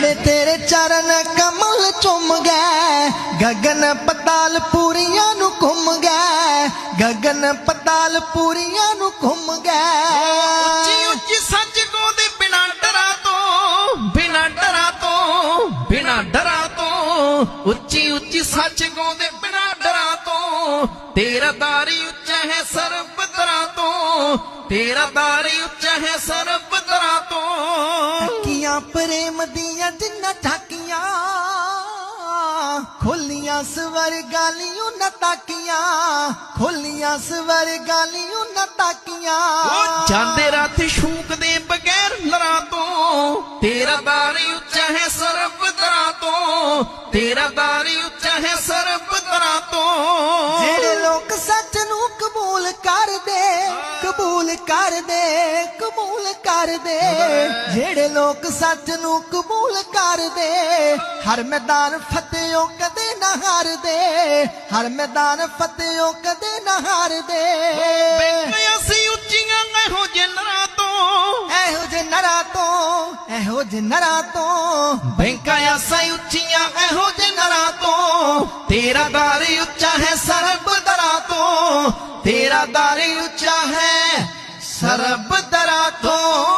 ਜਿਹੜੇ ਤੇਰੇ ਚਰਨ ਕਮਲ ਚੁੰਮ ਗਏ ਗਗਨ ਪਤਾਲ ਪੂਰੀਆਂ ਨੂੰ ਘੁੰਮ ਗਏ ਗਗਨ ਪਤਾਲ ਪੂਰੀਆਂ ਨੂੰ ਘੁੰਮ ਉੱਚੀ ਗਏ। ਉੱਚੀ ਸੱਚ ਗਾਉਂਦੇ ਬਿਨਾ ਡਰਾਂ ਤੋਂ ਬਿਨਾ ਡਰਾਂ ਤੋਂ ਬਿਨਾ ਡਰਾਂ ਤੋਂ ਉੱਚੀ ਉੱਚੀ ਸੱਚ ਗਾਉਂਦੇ ਬਿਨਾ ਡਰਾਂ ਤੋਂ ਤੇਰਾ ਦਾਰੀ ਉੱਚਾ ਹੈ ਸਰਬ ਤਰ੍ਹਾਂ ਤੋਂ ਤੇਰਾ ਦਾਰੀ ਉੱਚਾ ਹੈ ਸਰਬ ਟੱਕੀਆਂ ਪ੍ਰੇਮ ਦੀਆਂ ਜਿੰਨਾ ਠਾਕੀਆਂ, ਖੋਲੀਆਂ ਸਵਰ ਗਾਲੀਆਂ ਨਾ ਤਾਕੀਆਂ, ਖੋਲੀਆਂ ਸਵਰ ਗਾਲੀਆਂ ਨਾ ਤਾਕੀਆਂ। ਜਾਂਦੇ ਰਾਤ ਸ਼ੂਕ ਦੇ ਬਗੈਰ ਲਰਾਂ ਤੋਂ, ਤੇਰਾ ਦਾਰੀ ਉੱਚਾ ਹੈ ਸਰਬ ਦਰਾ ਤੋਂ, ਤੇਰਾ ਕਬੂਲ ਕਰਦੇ ਕਬੂਲ ਕਰਦੇ ਜਿਹੜੇ ਲੋਕ ਸੱਚ ਨੂੰ ਕਬੂਲ ਕਰਦੇ ਹਰ ਮੈਦਾਨ ਫਤਿਹੋ ਕਦੇ ਨਾ ਹਾਰਦੇ ਹਰ ਮੈਦਾਨ ਫਤਿਹੋ ਕਦੇ ਨਾ ਹਾਰਦੇ ਬੈਠਿਆ ਸੀ ਉੱਚੀਆਂ ਇਹੋ ਜਨਰਾਂ ਤੋਂ। ਇਹੋ ਜੇ ਨਰਾ ਤੋਂ ਇਹੋ ਜੇ ਨਰਾ ਤੋਂ। ਬੈਂਕਾਂ ਆਸਾਂ ਉੱਚੀਆਂ ਇਹੋ ਜਨਰਾਂ ਤੋਂ। ਤੇਰਾ ਦਾਰੀ ਉੱਚਾ ਹੈ ਸਰਬ ਦਰਾਂ ਤੋਂ। ਤੇਰਾ ਦਾਰੀ ਉੱਚਾ ਹੈ سرب درہ تو